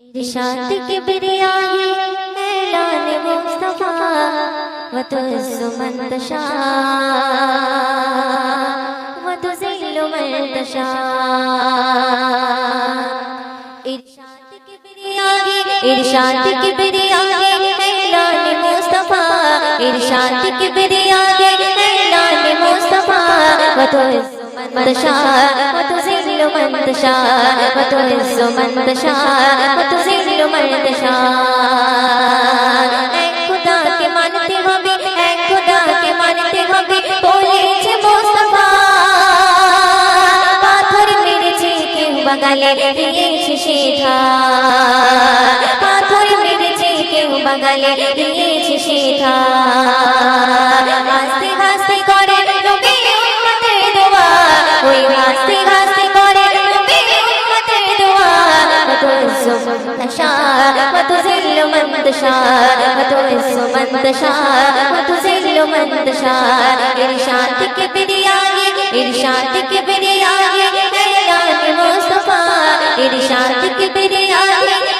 इरशाद के बिरिया है ऐलान मुस्तफ़ा व तो सुमंतशा व तो जिल्लु दशा इरशाद के बिरिया ऐलान मुस्तफ़ा। इरशाद ऐलान मुस्तफ़ा। مرد شاہ و تو عز و مند شاہ و تو ذل و مرد شاہ اے خدا کے مانتے ہمیں اے خدا کے مانتے ہمیں بولے چھے مصطفیٰ পাথর মেরেছে কেউ বাগালে দিয়েছে সেধা পাথর মেরেছে কেউ বাগালে দিয়েছে সেধা تشاء وتذل من تشاء وتعز من تشاء وتذل من تشاء إرشادك بدياي إرشادك بدياي إعلان مصطفى إرشادك بدياي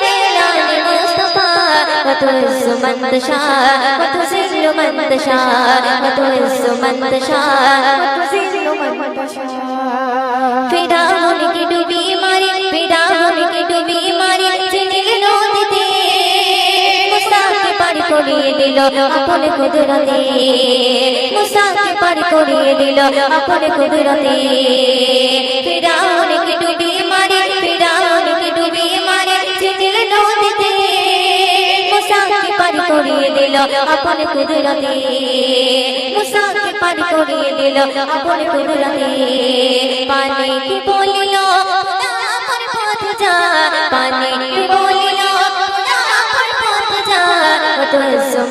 إعلان مصطفى وتعز من تشاء وتذل من تشاء وتعز من تشاء وتذل من تشاء করিয়ে দিল, আপন কুদরতে। মুসাকে পারি করিয়ে দিল, আপন কুদরতে। ফেরাউন কি ডুবি মারে, ফেরাউন কি ডুবি মারে চিনিল নদীতে। মুসাকে পারি করিয়ে দিল, আপন কুদরতে। মুসাকে পারি করিয়ে দিল, আপন কুদরতে। পানি কি বলিল? আমার পথ যা। পানি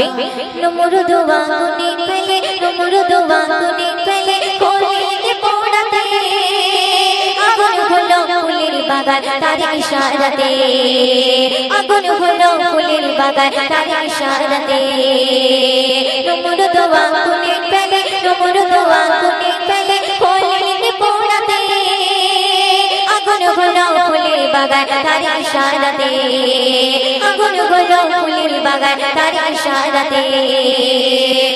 জিল্লু মন্ত শুনবে নমরুদ বাগুনি পেলে নমরুদ বাগুনি পেলে কোলে পোড়াতে। আগুন হলো ফুলের বাগান, তার ইশারাতে। আগুন হলো ফুলের বাগান, তার ইশারাতে। নমরুদ বাগুনি পেলে নমরুদ বাগুনি পেলে কোলে পোড়াতে। আগুন হলো ফুলের বাগান, তার ইশারাতে। আগুন হলো ফুলের বাগান তার ইশারাতে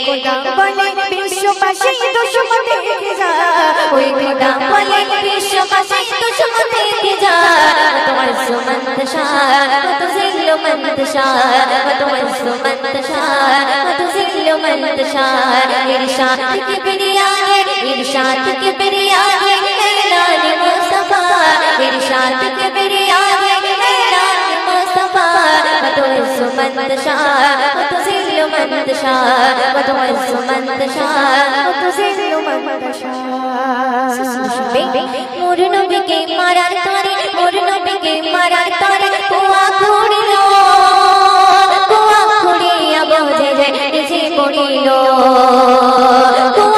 খোদা বলে বিশ্ববাসী ইরশাদ কে বেরিয়াগে ইরশাদ মোর নবীকে মারার তরে মোর নবীকে মারার তরে কুয়া